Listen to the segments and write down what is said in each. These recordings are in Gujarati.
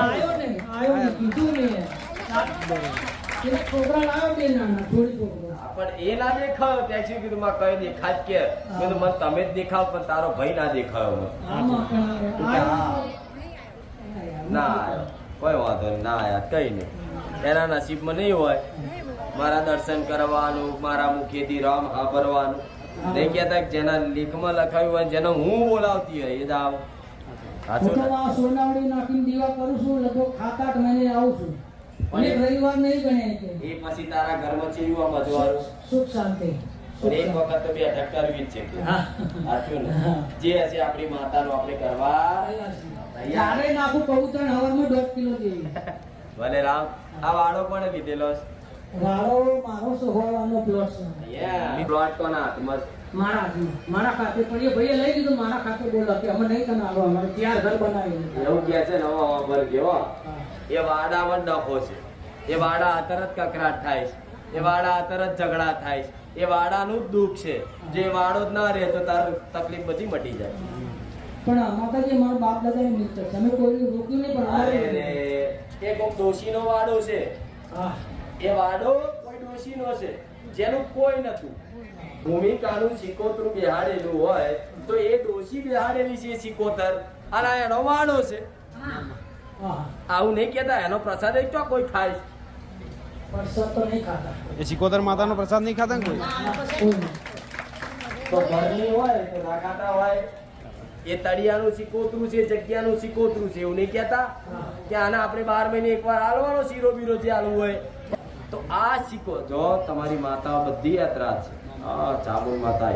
આયો ને ને દેખાયો કઈ દેખાય કે? તમે જ દેખાવ, પણ તારો ભાઈ ના દેખાયો ના કોઈ વાંધો ના આયા કઈ નહીં. એના નસીબમાં નહીં હોય. મારા દર્શન કરવાનું, મારા મુખેથી રામ સાંભળવાનું. નહીં કહેતા જેના લેખમાં લખાયું હોય જેને હું બોલાવતી હોય, એ જ હું તો આ સોનાવડી નાખીને દીવા કરું છું લગભગ સાત આઠ મહિને આવું છું. અને રવિવાર નહીં ગણે એ પછી તારા ઘરમાં ચેવું આમ અજવાળું? સુખ શાંતિ. એક વખત તો જ છે કે. સાચું ને. જે હશે આપણી માતાનું આપણે કરવા જ્યારે નાખું પવિત્ર હવારમાં દોઢ કિલો જેવી. ભલે રામ આ વાળો પણ લીધેલો છે. વાળો મારો સોહવાનો પ્લોટ છે. પ્લોટ કોના હાથમાં? મારા મારા ખાતે પણ એ ભાઈએ લઈ લીધું. મારા ખાતે બોલા કે અમે નહીં તને આલો અમારે ત્યાં ઘર બનાવ્યું એવું કહે છે? ને હવા હવા ભર ગયો હો. હા. એ વાડામાં ડખો છે. એ વાડા આતર જ કકરાટ થાય છે. એ વાડા આતર જ ઝઘડા થાય છે. એ વાડાનું જ દુઃખ છે. જે વાડો જ ના રહે તો તાર તકલીફ બધી મટી જાય. પણ માતાજી મારા બાપ દાદા ની મિત્ર તમે કોઈ રોક્યું નહીં પણ અરે અમારે એ કોક ડોશીનો વાડો છે. હા. એ વાડો કોઈ ડોશીનો છે જેનું કોઈ નતું ભૂમિકાનું સિકોતરું બિહાડેલું હોય તો એ ડોશી બિહાડેલી છે સિકોતર અને આ એનો વાડો છે. આવું નહીં કહેતા એનો પ્રસાદ એક તો કોઈ ખાય છે. તો નહીં ખાતા. એ સિકોતર માતાનો પ્રસાદ નહીં ખાતા કોઈ? કોઈ તો ઘરની હોય તો ના ખાતા હોય. એ તળિયાનું સિકોતરું છે જગ્યાનું સિકોતરું છે એવું નહીં કહેતા? કે આને આપણે બાર મહિને એકવાર હાલવાનો શીરો બીરો જે હાલવું હોય. તો આ શીખો. જો તમારી માતા બધી યાત્રા છે. હા ચામુંડ માતા.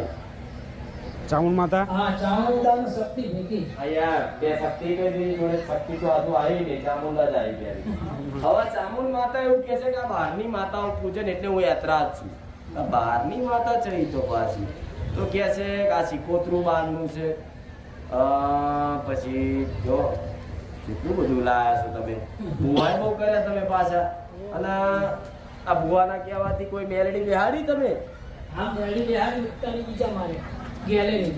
ચામુંડ માતા? હા ચામુંડાની શક્તિ ભેગી. અહીંયા બે શક્તિ કે દીધી જોડે શક્તિ તો આજુ આવી ને ચામુંડા જ આવી ગયા હવે ચામુંડ માતા એવું કહે છે કે આ બહારની માતાઓ પૂજે ને એટલે હું યાત્રા જ છું. બહારની માતા છે તો પાછી. તો કહે છે કે આ સિકોતરું બહારનું છે. પછી જો કેટલું બધું લાયા છો તમે? ભુવાય બહુ કર્યા તમે પાછા. અને આ ભુવાના કહેવાથી કોઈ મેલડી બિહારી તમે? હા રેડી બિહારી બીજા મારે. ગેલેરી.